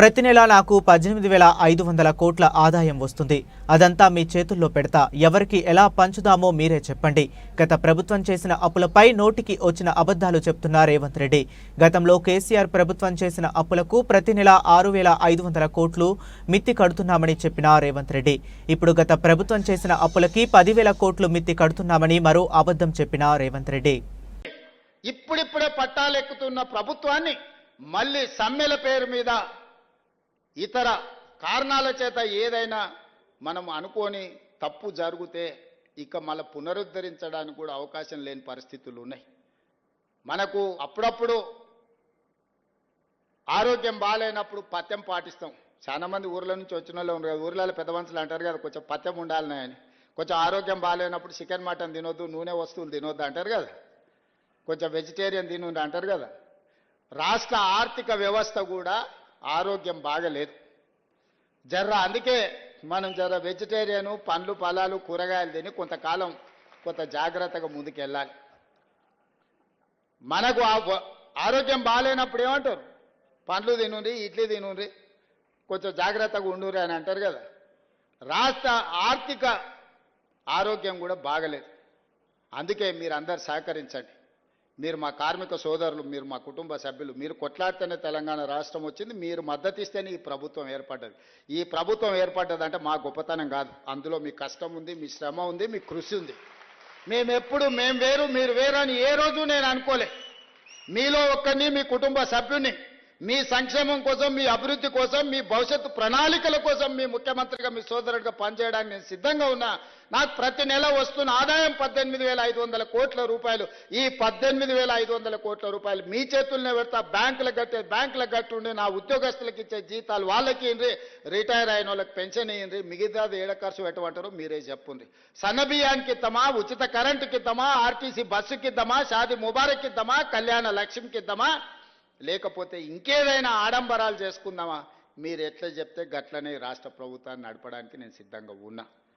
ప్రతి నెల నాకు పద్దెనిమిది వేల ఐదు వందల కోట్ల ఆదాయం వస్తుంది. అదంతా మీ చేతుల్లో పెడతా. ఎవరికి ఎలా పంచుదామో మీరే చెప్పండి. గత ప్రభుత్వం చేసిన అప్పులపై నోటికి వచ్చిన అబద్ధాలు చెప్తున్న రేవంత్ రెడ్డి. గతంలో కేసీఆర్ ప్రభుత్వం చేసిన అప్పులకు ప్రతి నెల ఆరు వేల ఐదు వందల కోట్లు మిత్తి కడుతున్నామని చెప్పిన రేవంత్ రెడ్డి. ఇప్పుడు గత ప్రభుత్వం చేసిన అప్పులకి పదివేల కోట్లు మిత్తి కడుతున్నామని మరో అబద్ధం చెప్పిన రేవంత్ రెడ్డి. ఇప్పుడిప్పుడే పట్టాలెక్కుతున్న ప్రభుత్వాన్ని మళ్ళీ సమ్మెల పేరు మీద ఇతర కారణాల చేత ఏదైనా మనం అనుకోని తప్పు జరిగితే ఇక మళ్ళీ పునరుద్ధరించడానికి కూడా అవకాశం లేని పరిస్థితులు ఉన్నాయి. మనకు అప్పుడప్పుడు ఆరోగ్యం బాగాలేనప్పుడు పథ్యం పాటిస్తాం. చాలా మంది ఊర్ల నుంచి వచ్చిన వాళ్ళు ఉన్నారు కదా ఊర్లలో పెద్ద మనుషులు అంటారు కదా కొంచెం పథ్యం ఉండాలని అని కొంచెం ఆరోగ్యం బాగాలేనప్పుడు చికెన్ మటన్ తినొద్దు నూనె వస్తువులు తినొద్దు అంటారు కదా. కొంచెం వెజిటేరియన్ తినుండి అంటారు కదా. రాష్ట్ర ఆర్థిక వ్యవస్థ కూడా ఆరోగ్యం బాగలేదు. జర్ర అందుకే మనం జర వెజిటేరియన్ పండ్లు ఫలాలు కూరగాయలు తిని కొంతకాలం కొంత జాగ్రత్తగా ముందుకెళ్ళాలి. మనకు ఆ ఆరోగ్యం బాగాలేనప్పుడు ఏమంటారు? పండ్లు తినుండ్రి ఇడ్లీ తినుండ్రి కొంచెం జాగ్రత్తగా ఉండురి అని అంటారు కదా. రాష్ట్ర ఆర్థిక ఆరోగ్యం కూడా బాగలేదు. అందుకే మీరు అందరు సహకరించండి. మీరు మా కార్మిక సోదరులు మీరు మా కుటుంబ సభ్యులు మీరు కొట్లాడితేనే తెలంగాణ రాష్ట్రం వచ్చింది మీరు మద్దతు ఇస్తేనే ఈ ప్రభుత్వం ఏర్పడ్డది. ఈ ప్రభుత్వం ఏర్పడ్డదంటే మా గొప్పతనం కాదు. అందులో మీ కష్టం ఉంది మీ శ్రమ ఉంది మీ కృషి ఉంది. మేమెప్పుడు మేము వేరు మీరు వేరు అని ఏ రోజు నేను అనుకోలే. మీలో ఒక్కరిని మీ కుటుంబ సభ్యుని మీ సంక్షేమం కోసం మీ అభివృద్ధి కోసం మీ భవిష్యత్తు ప్రణాళికల కోసం మీ ముఖ్యమంత్రిగా మీ సోదరుడిగా పనిచేయడానికి నేను సిద్ధంగా ఉన్నా. నాకు ప్రతి నెల వస్తున్న ఆదాయం పద్దెనిమిది వేల ఐదు వందల కోట్ల రూపాయలు. ఈ పద్దెనిమిది వేల ఐదు వందల కోట్ల రూపాయలు మీ చేతుల్నే పెడతా. బ్యాంకులకు కట్టే బ్యాంకులకు కట్టుండి నా ఉద్యోగస్తులకు ఇచ్చే జీతాలు వాళ్ళకి ఇయ్యండి రిటైర్ అయిన వాళ్ళకి పెన్షన్ ఇయ్యండి మిగతాది ఏడ ఖర్చు పెట్టమంటారో మీరే చెప్పుండ్రి. సన్నబియ్యానికి ఇద్దామా? ఉచిత కరెంటుకి ఇద్దామా? ఆర్టీసీ బస్సుకి ఇద్దామా? షాది ముబారక్ ఇద్దామా? కళ్యాణ లక్ష్మికి ఇద్దామా? లేకపోతే ఇంకేదైనా ఆడంబరాలు చేసుకుందామా? మీరు ఎట్లా చెప్తే గట్లనే రాష్ట్ర ప్రభుత్వాన్ని నడపడానికి నేను సిద్ధంగా ఉన్నా.